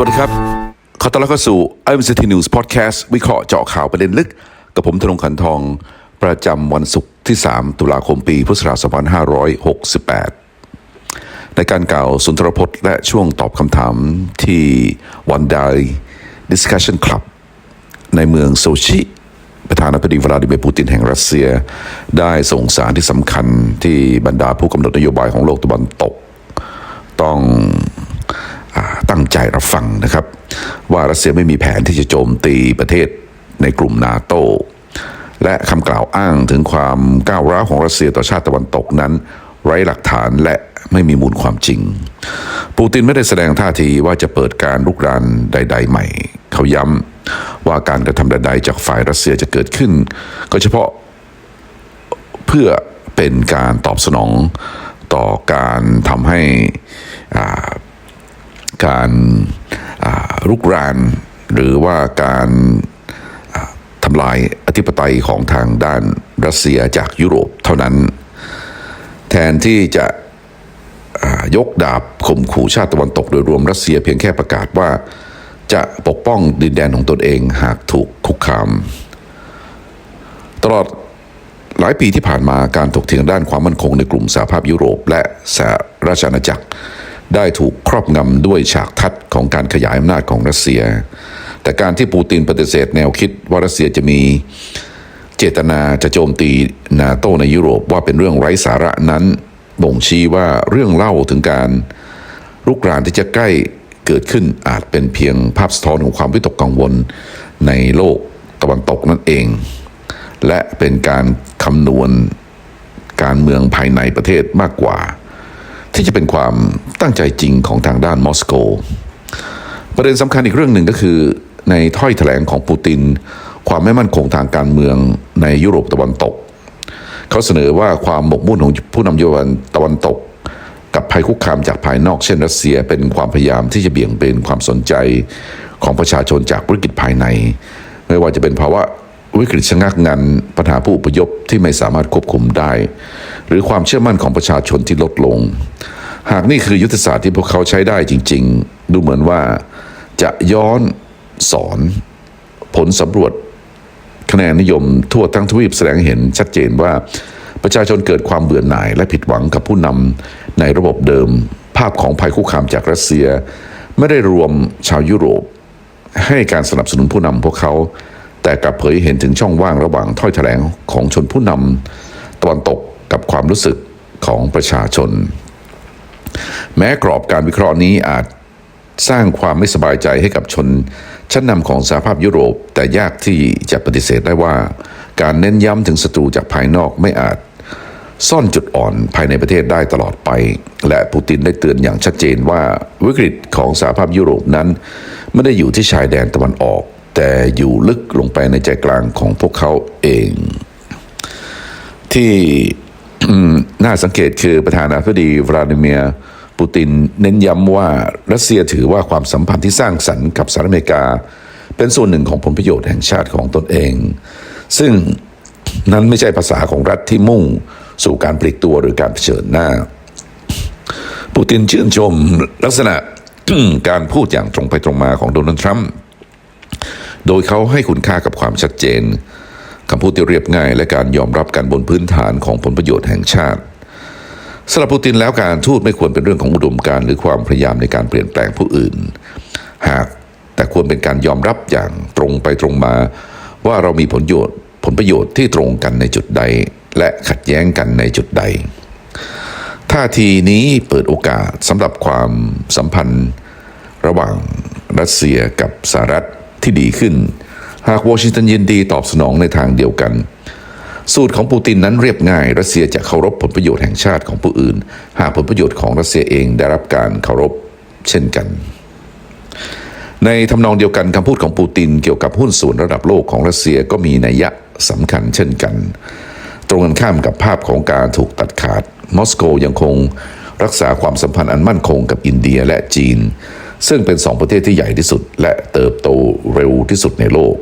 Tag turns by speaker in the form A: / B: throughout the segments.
A: วัสดีครับ ขอต้อนรับเข้าสู่ i m c t News Podcast วิเคราะห์เจาะข่าวประเด็นลึก กับผมธนงขันทอง ประจำวันศุกร์ที่ 3 ตุลาคมปี พุทธศักราช2568 ในการกล่าวสุนทรพจน์และช่วงตอบคำถามที่วันได Discussion Club ในเมืองโซชิประธานาธิบดีวลาดิเมียร์ปูตินแห่งรัสเซีย ได้ส่งสารที่สำคัญที่บรรดาผู้กำหนดนโยบายของโลกตะวันตก ต้อง ตั้งใจรับฟังนะครับ ว่ารัสเซียไม่มีแผนที่จะโจมตีประเทศในกลุ่มนาโตและคำกล่าวอ้างถึงความก้าวร้าวของรัสเซียต่อชาติตะวันตกนั้น ไร้หลักฐานและไม่มีมูลความจริง ปูตินไม่ได้แสดงท่าทีว่าจะเปิดการลุกรานใด ๆ ใหม่ เขาย้ำว่าการกระทำใด ๆ จากฝ่ายรัสเซียจะเกิดขึ้น ก็เฉพาะเพื่อเป็นการตอบสนองต่อการทำให้อ่า การอ่ารุกราน หรือว่าการทำลายอธิปไตยของทางด้านรัสเซียจากยุโรปเท่านั้น แทนที่จะยกดาบข่มขู่ชาติตะวันตกโดยรวมรัสเซียเพียงแค่ประกาศว่าจะปกป้องดินแดนของตนเองหากถูกคุกคาม ตลอดหลายปีที่ผ่านมาการถกเถียงด้านความมั่นคงในกลุ่มสหภาพยุโรป และสหราชอาณาจักร ได้ถูกครอบงำด้วยฉากทัดของการขยายอำนาจของรัสเซีย แต่การที่ปูตินปฏิเสธแนวคิดว่ารัสเซียจะมีเจตนาจะโจมตีนาโตในยุโรปว่าเป็นเรื่องไร้สาระนั้นบ่งชี้ว่าเรื่องเล่าถึงการรุกรานที่จะใกล้เกิดขึ้นอาจเป็นเพียงภาพสะท้อนของความวิตกกังวลในโลกตะวันตกนั่นเอง และเป็นการคำนวณการเมืองภายในประเทศมากกว่า ที่จะเป็นความตั้งใจจริงของทางด้านมอสโก ประเด็นสำคัญอีกเรื่องหนึ่งก็คือ ในถ้อยแถลงของปูติน ความไม่มั่นคงทางการเมืองในยุโรปตะวันตก เขาเสนอว่าความหมกมุ่นของผู้นำยุโรปตะวันตก กับภัยคุกคามจากภายนอกเช่นรัสเซียเป็นความพยายามที่จะเบี่ยงเบนความสนใจของประชาชนจากวิกฤตภายใน ไม่ว่าจะเป็นภาวะวิกฤตชะงักงันปัญหาผู้อพยพที่ไม่สามารถควบคุมได้ หรือความเชื่อมั่นของประชาชนที่ลดลง หากนี่คือยุทธศาสตร์ที่พวกเขาใช้ได้จริง ๆ ดูเหมือนว่าจะย้อนสอนผลสำรวจคะแนนนิยมทั่วทั้งทวีปแสดงเห็นชัดเจนว่าประชาชนเกิดความเบื่อหน่ายและผิดหวังกับผู้นำในระบบเดิม ภาพของภัยคุกคามจากรัสเซีย ไม่ได้รวมชาวยุโรป ให้การสนับสนุนผู้นำพวกเขา แต่กลับเผยเห็นถึงช่องว่างระหว่างถ้อยแถลงของชนผู้นำตะวันตก กับความรู้สึกของประชาชน แม้กรอบการวิเคราะห์นี้อาจสร้างความไม่สบายใจให้กับชน ชั้นนำของสหภาพยุโรป แต่ยากที่จะปฏิเสธได้ว่า การเน้นย้ำถึงศัตรูจากภายนอกไม่อาจ ซ่อนจุดอ่อนภายในประเทศได้ตลอดไป และปูตินได้เตือนอย่างชัดเจนว่าวิกฤตของสหภาพยุโรปนั้น ไม่ได้อยู่ที่ชายแดนตะวันออก แต่อยู่ลึกลงไปในใจกลางของพวกเขาเอง ที่ น่าสังเกตคือประธานาธิบดีวลาดิเมียร์ปูตินเน้นย้ำว่ารัสเซียถือว่าความสัมพันธ์ที่สร้างสรรค์กับสหรัฐอเมริกา เป็นส่วนหนึ่งของผลประโยชน์แห่งชาติของตนเอง ซึ่งนั้นไม่ใช่ภาษาของรัฐที่มุ่งสู่การปลีกตัวหรือการเผชิญหน้า ปูตินชื่นชมลักษณะการพูดอย่างตรงไปตรงมาของโดนัลด์ทรัมป์โดยเขาให้คุณค่ากับความชัดเจน คำพูดที่เรียบง่ายและการยอมรับกันบนพื้นฐานของผลประโยชน์แห่งชาติสำหรับปูตินแล้วการทูตไม่ควรเป็นเรื่องของอุดมการหรือความพยายามในการเปลี่ยนแปลงผู้อื่น หากแต่ควรเป็นการยอมรับอย่างตรงไปตรงมา ว่าเรามีผลประโยชน์ผลประโยชน์ที่ตรงกันในจุดใด และขัดแย้งกันในจุดใด ท่าทีนี้เปิดโอกาสสำหรับความสัมพันธ์ ระหว่างรัสเซียกับสหรัฐที่ดีขึ้น หากวอชิงตันยินดีตอบสนองในทางเดียวกัน สูตรของปูตินนั้นเรียบง่าย รัสเซียจะเคารพผลประโยชน์แห่งชาติของผู้อื่น หากผลประโยชน์ของรัสเซียเองได้รับการเคารพเช่นกัน ในทำนองเดียวกันคำพูดของปูตินเกี่ยวกับหุ้นส่วนระดับโลกของรัสเซียก็มีนัยยะสำคัญเช่นกัน ตรงกันข้ามกับภาพของการถูกตัดขาด มอสโกยังคงรักษาความสัมพันธ์อันมั่นคงกับอินเดียและจีน ซึ่งเป็นสองประเทศที่ใหญ่ที่สุดและเติบโตเร็วที่สุดในโลก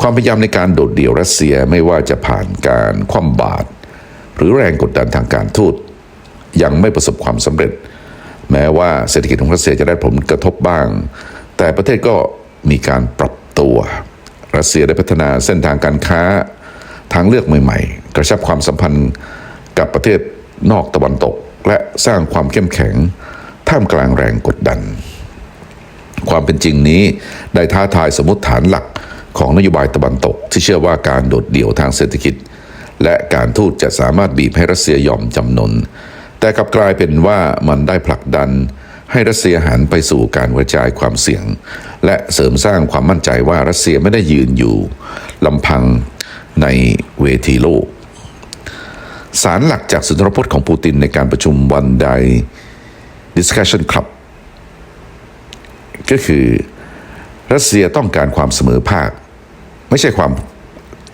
A: ความพยายามในการโดดเดี่ยวรัสเซียไม่ว่าจะผ่านการคว่ำบาตรหรือแรงกดดันทางการทูตยังไม่ประสบความสำเร็จ แม้ว่าเศรษฐกิจของรัสเซียจะได้ผลกระทบบ้าง แต่ประเทศก็มีการปรับตัว รัสเซียได้พัฒนาเส้นทางการค้าทางเลือกใหม่ๆ กระชับความสัมพันธ์กับประเทศนอกตะวันตก และสร้างความเข้มแข็งท่ามกลางแรงกดดัน ความเป็นจริงนี้ได้ท้าทายสมมติฐานหลัก ของนโยบายตะวันตก ที่เชื่อว่าการโดดเดี่ยวทางเศรษฐกิจ และการทูตจะสามารถบีบให้รัสเซียยอมจำนน แต่กลับกลายเป็นว่ามันได้ผลักดัน ให้รัสเซียหันไปสู่การกระจายความเสี่ยง และเสริมสร้างความมั่นใจว่ารัสเซียไม่ได้ยืนอยู่ลำพังในเวทีโลก สารหลักจากสุนทรพจน์ของปูตินในการประชุมวันใด Discussion Club ก็คือรัสเซียต้องการความเสมอภาค ไม่ใช่ความ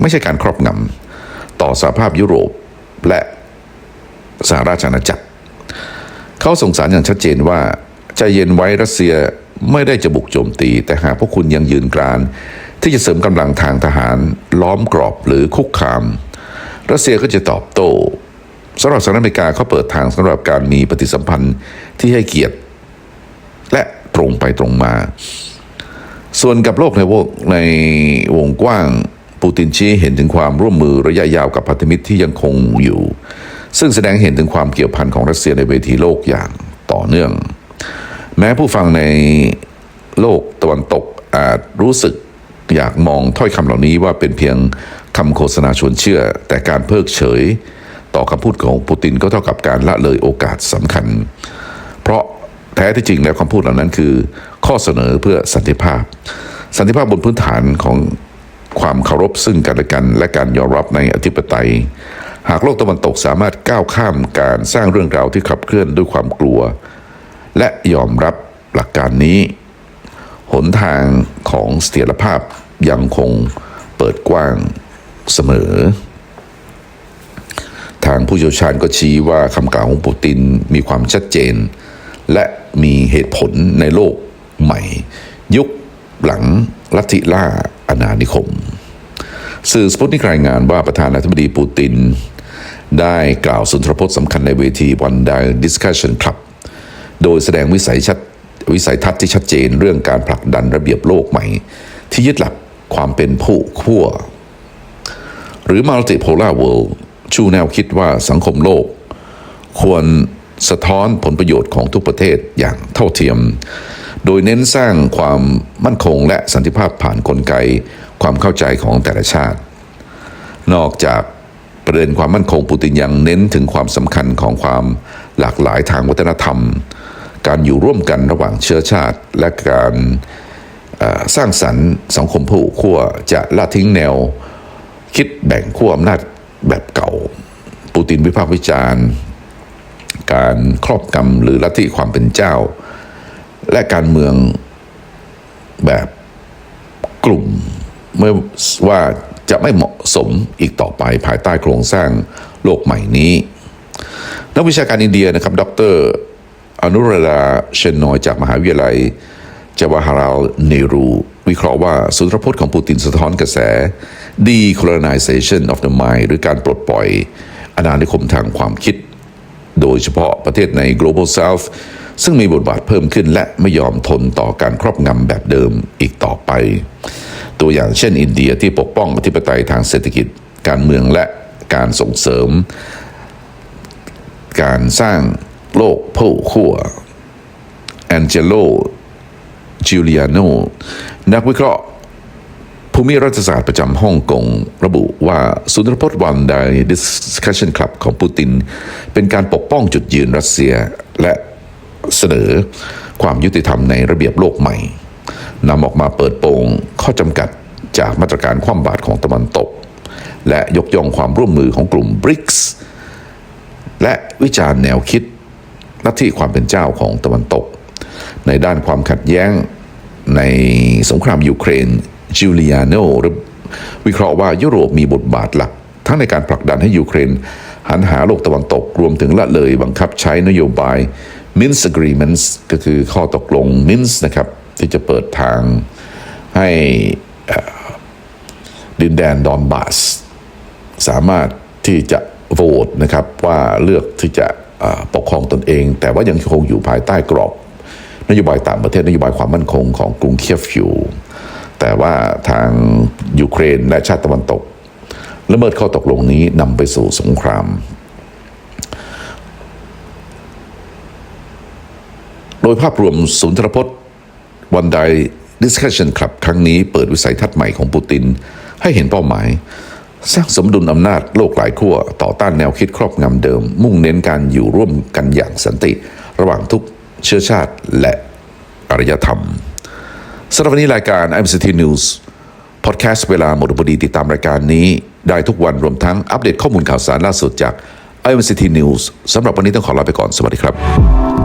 A: ไม่ใช่การครอบงำต่อสหภาพยุโรปและสหราชอาณาจักร เขาส่งสารอย่างชัดเจนว่าใจเย็นไว้รัสเซียไม่ได้จะบุกโจมตี แต่หากพวกคุณยังยืนกราน ที่จะเสริมกำลังทางทหารล้อมกรอบหรือคุกคาม รัสเซียก็จะตอบโต้สำหรับสหรัฐอเมริกาเขาเปิดทางสำหรับการมีปฏิสัมพันธ์ที่ให้เกียรติ และตรงไปตรงมา ส่วนกับโลกในวงในวงกว้าง ปูตินชี้เห็นถึงความร่วมมือระยะยาวกับพันธมิตรที่ยังคงอยู่ ซึ่งแสดงเห็นถึงความเกี่ยวพันของรัสเซียในเวทีโลกอย่างต่อเนื่อง แม้ผู้ฟังในโลกตะวันตกอาจรู้สึกอยากมองถ้อยคำเหล่านี้ว่าเป็นเพียงคำโฆษณาชวนเชื่อ แต่การเพิกเฉย ต่อคำพูดของปูตินก็เท่ากับการละเลยโอกาสสำคัญ เพราะแท้ที่จริงแล้วคำพูดเหล่านั้นคือ ข้อเสนอเพื่อสันติภาพ สันติภาพบนพื้นฐานของความเคารพซึ่งกันและกัน และการยอมรับในอธิปไตย หากโลกตะวันตกสามารถก้าวข้ามการสร้างเรื่องราวที่ขับเคลื่อนด้วยความกลัว และยอมรับหลักการนี้ หนทางของเสถียรภาพยังคงเปิดกว้างเสมอ ทางผู้เชี่ยวชาญก็ชี้ว่าคำกล่าวของปูตินมีความชัดเจน และมีเหตุผลในโลก ใหม่ ยุคหลังลัทธิล่าอาณานิคม สื่อสปุตนิกรายงานว่าประธานาธิบดีปูติน ได้กล่าวสุนทรพจน์สำคัญในเวทีวันด y Discussion Club โดยแสดงวิสัยชัดวิสัยทัศน์ที่ชัดเจนเรื่องการผลักดันระเบียบโลกใหม่ ที่ยึดหลักความเป็นผู้ขั้วหรือ multipolar world ชูแนวคิดว่าสังคมโลก ควรสะท้อนผลประโยชน์ของทุกประเทศอย่างเท่าเทียม โดยเน้นสร้างความมั่นคงและสันติภาพผ่านนกลไก ความเข้าใจของแต่ละชาติ นอกจากประเด็นความมั่นคงปูตินยังเน้นถึงความสำคัญของความหลากหลายทางวัฒนธรรม การอยู่ร่วมกันระหว่างเชื้อชาติ และการสร้างสรรค์สังคมผู้ขั้วจะละทิ้งแนว คิดแบ่งขั้วอำนาจแบบเก่า ปูตินวิพากษ์วิจารณ์ การครอบกำหรือลัทธิความเป็นเจ้า และการเมืองแบบกลุ่มเมื่อว่าจะไม่เหมาะสมอีกต่อไปภายใต้โครงสร้างโลกใหม่นี้ นักวิชาการอินเดียนะครับ ดรอนุราดาเชนนอยจากมหาวิทยาลัยจาวาฮาราลเนรู วิเคราะห์ว่าสุนทรพจน์ของปูตินสะท้อนกระแส decolonization of the mind หรือการปลดปล่อยอาณานิคมทางความคิด โดยเฉพาะประเทศใน global south ซึ่งมีบทบาทเพิ่มขึ้นและไม่ยอมทนต่อการครอบงำแบบเดิมอีกต่อไป ตัวอย่างเช่น อินเดียที่ปกป้องอธิปไตยทางเศรษฐกิจ การเมืองและการส่งเสริม การสร้างโลกผู้ขั้วแองเจโลจิ l ลิอาโนนักวิเคราะห์ภูมิรัฐศาสตร์ประจำฮ่องกงระบุว่าสุนทรพจน์วันได Discussion Club ของปูติน เป็นการปกป้องจุดยืนรัสเซีย และ เสนอความยุติธรรมในระเบียบโลกใหม่นำออกมาเปิดโปงข้อจำกัดจากมาตรการคว่ำบาตรของตะวันตก และยกย่องความร่วมมือของกลุ่ม BRICS และวิจารณ์แนวคิดลัทธิความเป็นเจ้าของตะวันตก ในด้านความขัดแย้งในสงครามยูเครนจิ l ลิอาโนวิเคราะห์ว่ายุโรปมีบทบาทหลัก ทั้งในการผลักดันให้ยูเครน หันหาโลกตะวันตกรวมถึงละเลยบังคับใช้นโยบาย Minsk Agreements ก็คือข้อตกลง Minsk นะครับ ที่จะเปิดทางให้ดินแดนดอนบาส สามารถที่จะโหวตนะครับว่าเลือกที่จะปกครองตนเอง แต่ว่ายังคงอยู่ภายใต้กรอบ นโยบายต่างประเทศนโยบายความมั่นคงของกรุงเคียฟอยู่ แต่ว่าทางยูเครนและชาติตะวันตกละเมิดข้อตกลงนี้นำไปสู่สงคราม ดยภาพรวมศูนย์ทรพจน์วันได Discussion Club ครั้งนี้เปิดวิสัยทัศน์ใหม่ของปูติน ให้เห็นเป้าหมาย สร้างสมดุลอำนาจโลกหลายขั้วต่อต้านแนวคิดครอบงำเดิม มุ่งเน้นการอยู่ร่วมกันอย่างสันติ ระหว่างทุกเชื้อชาติและอารยธรรมสำหรับวันนี้รายการ MCT News พอดแคสต์เวลาหมดพอดีติดตามรายการนี้ได้ทุกวันรวมทั้งอัปเดตข้อมูลข่าวสารล่าสุดจาก MCT News สำหรับวันนี้ต้องขอลาไปก่อนสวัสดีครับ